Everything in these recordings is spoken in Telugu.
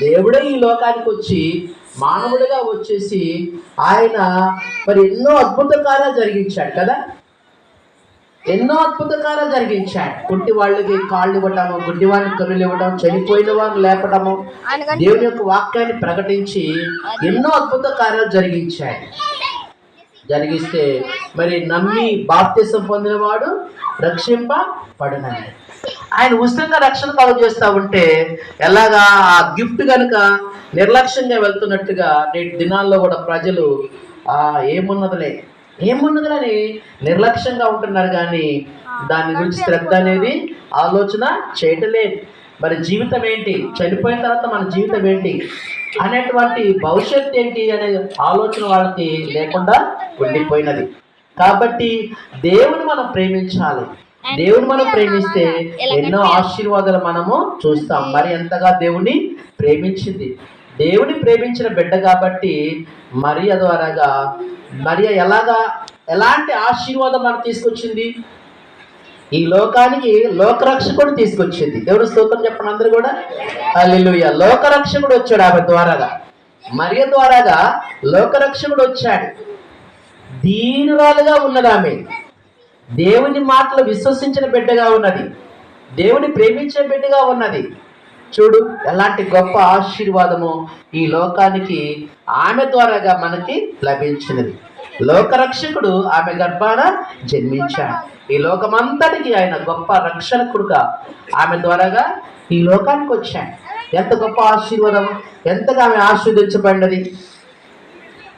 దేవుడే ఈ లోకానికి వచ్చి మానవుడిగా వచ్చేసి ఆయన మరి ఎన్నో అద్భుత కార్యాలు జరిగించాడు కదా? ఎన్నో అద్భుత కార్యాలు జరిగించాడు. కుంటి వాళ్ళకి కాళ్ళు ఇవ్వటము గుడ్డి వాళ్ళకి కన్నులు ఇవ్వటం చనిపోయిన వారిని లేపటము. దేవుని యొక్క వాక్యాన్ని ప్రకటించి ఎన్నో అద్భుత కార్యాలు జరిగించాడు. జరిగిస్తే మరి నమ్మి బాప్తిసం పొందినవాడు రక్షింపబడినాడు ఆయన ఉచితంగా రక్షణ కలుగు చేస్తా ఉంటే ఎలాగా ఆ గిఫ్ట్ కనుక నిర్లక్ష్యంగా వెళ్తున్నట్టుగా నేటి దినాల్లో కూడా ప్రజలు ఆ ఏమున్నదిలే ఏమున్నదిలని నిర్లక్ష్యంగా ఉంటున్నారు కానీ దాని గురించి శ్రద్ధ అనేది ఆలోచన చేయటలేదు. మరి జీవితం ఏంటి? చనిపోయిన తర్వాత మన జీవితం ఏంటి? అనేటువంటి భవిష్యత్ ఏంటి అనే ఆలోచన వాళ్ళకి లేకుండా ఉండిపోయినది. కాబట్టి దేవుని మనం ప్రేమించాలి. దేవుని మనం ప్రేమిస్తే ఎన్నో ఆశీర్వాదాలు మనము చూస్తాం. మరి ఎంతగా దేవుని ప్రేమించింది? దేవుని ప్రేమించిన బిడ్డ కాబట్టి మరియ ద్వారాగా మరియ ఎలాగా ఎలాంటి ఆశీర్వాదం మనకు తీసుకొచ్చింది? ఈ లోకానికి లోకరక్షకుడు తీసుకొచ్చింది. దేవుడు స్తోత్రం చెప్పండి అందరూ కూడా. హల్లెలూయా లోకరక్షకుడు వచ్చాడు ఆమె ద్వారాగా. మరియ ద్వారాగా లోకరక్షకుడు వచ్చాడు. దీనురాలుగా ఉన్నది ఆమె దేవుని మాటలు విశ్వసించిన బిడ్డగా ఉన్నది. దేవుని ప్రేమించే బిడ్డగా ఉన్నది. చూడు ఎలాంటి గొప్ప ఆశీర్వాదము ఈ లోకానికి ఆమె ద్వారాగా మనకి లభించినది. లోకరక్షకుడు ఆమె గర్భాన జన్మించాడు. ఈ లోకమంతటికి ఆయన గొప్ప రక్షకుడుగా ఆమె ద్వారాగా ఈ లోకానికి వచ్చాడు. ఎంత గొప్ప ఆశీర్వాదం ఎంతగా ఆమె ఆశీర్వదించబడినది.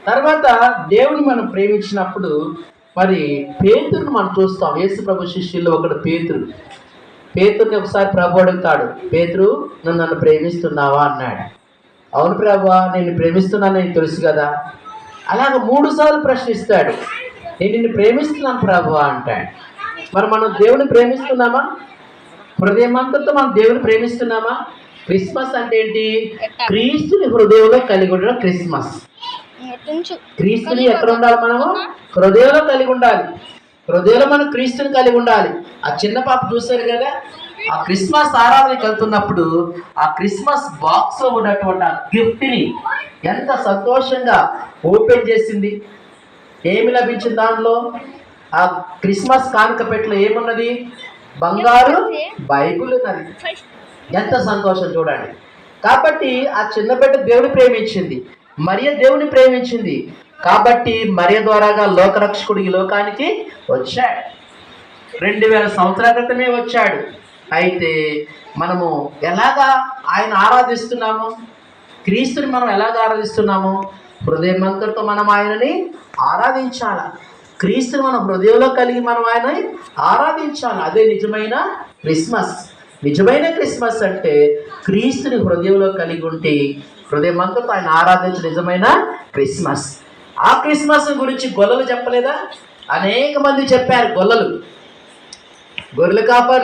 తర్వాత దేవుని మనం ప్రేమించినప్పుడు మరి పేతురుని మనం చూస్తాం. యేసు ప్రభు శిష్యుల్లో ఒకడు పేతురు. పేతుర్ని ఒకసారి ప్రభు అడుగుతాడు పేతురు నువ్వు నన్ను ప్రేమిస్తున్నావా? అన్నాడు. అవును ప్రభు నేను ప్రేమిస్తున్నానని తెలుసు కదా. అలాగ మూడు సార్లు ప్రశ్నిస్తాడు. నేను నిన్ను ప్రేమిస్తున్నాను ప్రభు అంటాడు. మరి మనం దేవుని ప్రేమిస్తున్నామా? హృదయమంతతో మనం దేవుని ప్రేమిస్తున్నామా? క్రిస్మస్ అంటే ఏంటి? క్రీస్తుని హృదయంలో కలిగి ఉండడం క్రిస్మస్. క్రీస్తుని ఎక్కడ ఉండాలి మనము? హృదయంలో కలిగి ఉండాలి. హృదయంలో మనం క్రీస్తుని కలిగి ఉండాలి. ఆ చిన్న పాప చూశారు కదా? ఆ క్రిస్మస్ ఆరాధనకి వెళ్తున్నప్పుడు ఆ క్రిస్మస్ బాక్స్లో ఉన్నటువంటి ఆ గిఫ్ట్ని ఎంత సంతోషంగా ఓపెన్ చేసింది. ఏమి లభించింది దానిలో ఆ క్రిస్మస్ కానుక పెట్టలో ఏమున్నది? బంగారు బైబుల్ ఉన్నది. ఎంత సంతోషం చూడండి. కాబట్టి ఆ చిన్న బిడ్డ దేవుని ప్రేమించింది. మరియ దేవుని ప్రేమించింది. కాబట్టి మరియ ద్వారాగా లోకరక్షకుడు ఈ లోకానికి వచ్చాడు. రెండు వేల సంవత్సరాల క్రితమే వచ్చాడు. అయితే మనము ఎలాగా ఆయన ఆరాధిస్తున్నాము? క్రీస్తుని మనం ఎలాగ ఆరాధిస్తున్నాము? హృదయమంతటితో మనం ఆయనని ఆరాధించాలి? క్రీస్తుని మన హృదయంలో కలిగి మనం ఆయనని ఆరాధించాలి? అదే నిజమైన క్రిస్మస్. నిజమైన క్రిస్మస్ అంటే క్రీస్తుని హృదయంలో కలిగి ఉంటే హృదయమంతతో ఆయన ఆరాధించిన నిజమైన క్రిస్మస్. ఆ క్రిస్మస్ గురించి గొల్లలు చెప్పలేదా? అనేక మంది చెప్పారు గొల్లలు. గొర్రెలు కాపరి